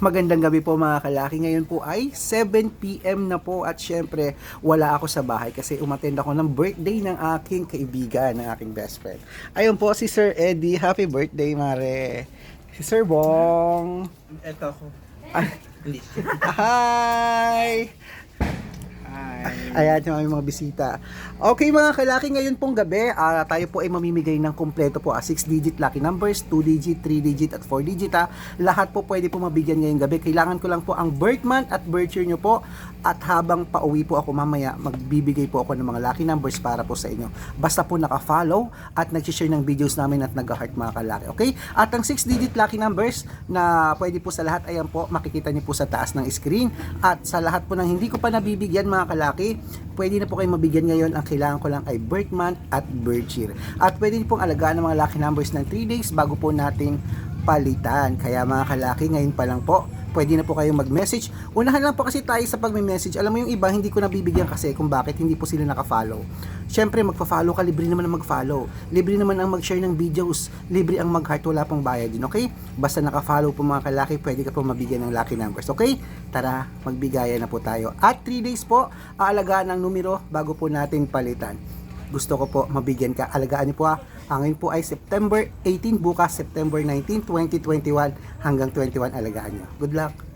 Magandang gabi po mga kalaki. Ngayon po ay 7pm na po at syempre wala ako sa bahay kasi umattend ako ng birthday ng aking kaibigan, ng aking best friend. Ayun po si Sir Eddie. Happy birthday, Mare. Si Sir Bong. Eto ako. Ah. Hi! Ayan yung aming mga bisita. Okay mga kalaki, ngayon pong gabi, ah, tayo po ay mamimigay ng kumpleto po. 6-digit lucky numbers, 2-digit, 3-digit at 4-digit. ah. Lahat po pwede po mabigyan ngayong gabi. Kailangan ko lang po ang birth month at birth year nyo po. At habang pauwi po ako mamaya, magbibigay po ako ng mga lucky numbers para po sa inyo. Basta po naka-follow at nag-share ng videos namin at nag-heart mga kalaki. Okay? At ang 6-digit lucky numbers na pwede po sa lahat, ayan po, makikita niyo po sa taas ng screen. At sa lahat po ng hindi ko pa nabibigyan mga kalaki, pwede na po kayo mabigyan ngayon. Ang kailangan ko lang ay birth month at birth year. At pwede pong alagaan ng mga lucky numbers ng 3 days bago po nating palitan. Kaya mga kalaki, ngayon pa lang po, pwede na po kayong mag-message. Unahan lang po kasi tayo sa pag-message. Alam mo yung iba, hindi ko nabibigyan kasi kung bakit hindi po sila naka-follow. Siyempre, magpa-follow ka, libre naman ang mag-follow. Libre naman ang mag-share ng videos. Libre ang mag-heart, wala pong bayad din, okay? Basta naka-follow po mga kalaki, pwede ka po mabigyan ng lucky numbers, okay? Tara, magbigayan na po tayo. At 3 days po, aalagaan ng numero bago po natin palitan. Gusto ko po mabigyan ka. Alagaan niyo po ha. Ang ngayon po ay September 18, bukas September 19, 2021 hanggang 21 alagaan niyo. Good luck!